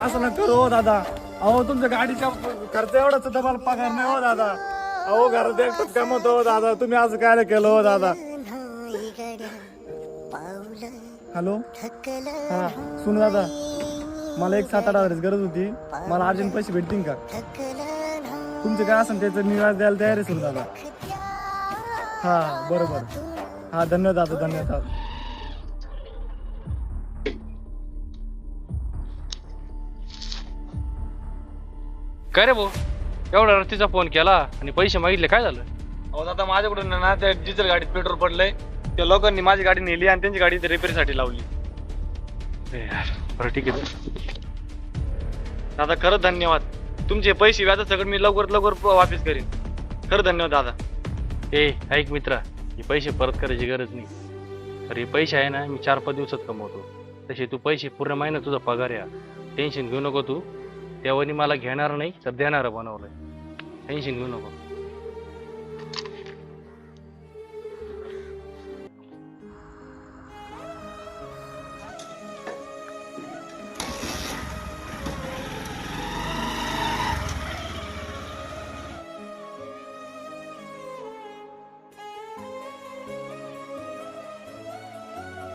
असं नका हो दादा. अहो तुमच्या गाडीच्या खर्च एवढाच तुम्हाला पगार नाही हो दादा. अहो घरात एकटाच कमवतो हो दादा. तुम्ही आज काय केलं हो दादा? हॅलो? हा सुन दादा. मला एक सात आठ हजाराची गरज होती. मला अर्जंट पैसे भेटतील का? तुमचे काय असेल त्याचं मी व्याज द्यायला तयार आहे सुरू दादा. हा बरोबर. हा धन्यवाद दादा धन्यवाद. काय रे भाऊ? एवढा रतीचा फोन केला आणि पैसे मागितले काय झालं? अहो दादा माझ्याकडून ना त्या डिझेल गाडीत पेट्रोल पडलंय. त्या लोकांनी माझी गाडी नेली आणि त्यांची गाडी रिपेअरसाठी लावली. अरे यार बरं ठीक आहे. दादा खरंच धन्यवाद. तुमचे पैसे व्याज सगळं मी लवकरात लवकर वापस करीन. खरं धन्यवाद दादा. ए ऐक मित्रा हे पैसे परत करायची गरज नाही. अरे हे पैसे आहे ना मी चार पाच दिवसात कमवतो. तसे तू पैसे पूर्ण महिना तुझा पगार या टेन्शन घेऊ नको तू. तेव्हानी मला घेणार नाही तर देणारं बनवलंय. टेन्शन घेऊ नको.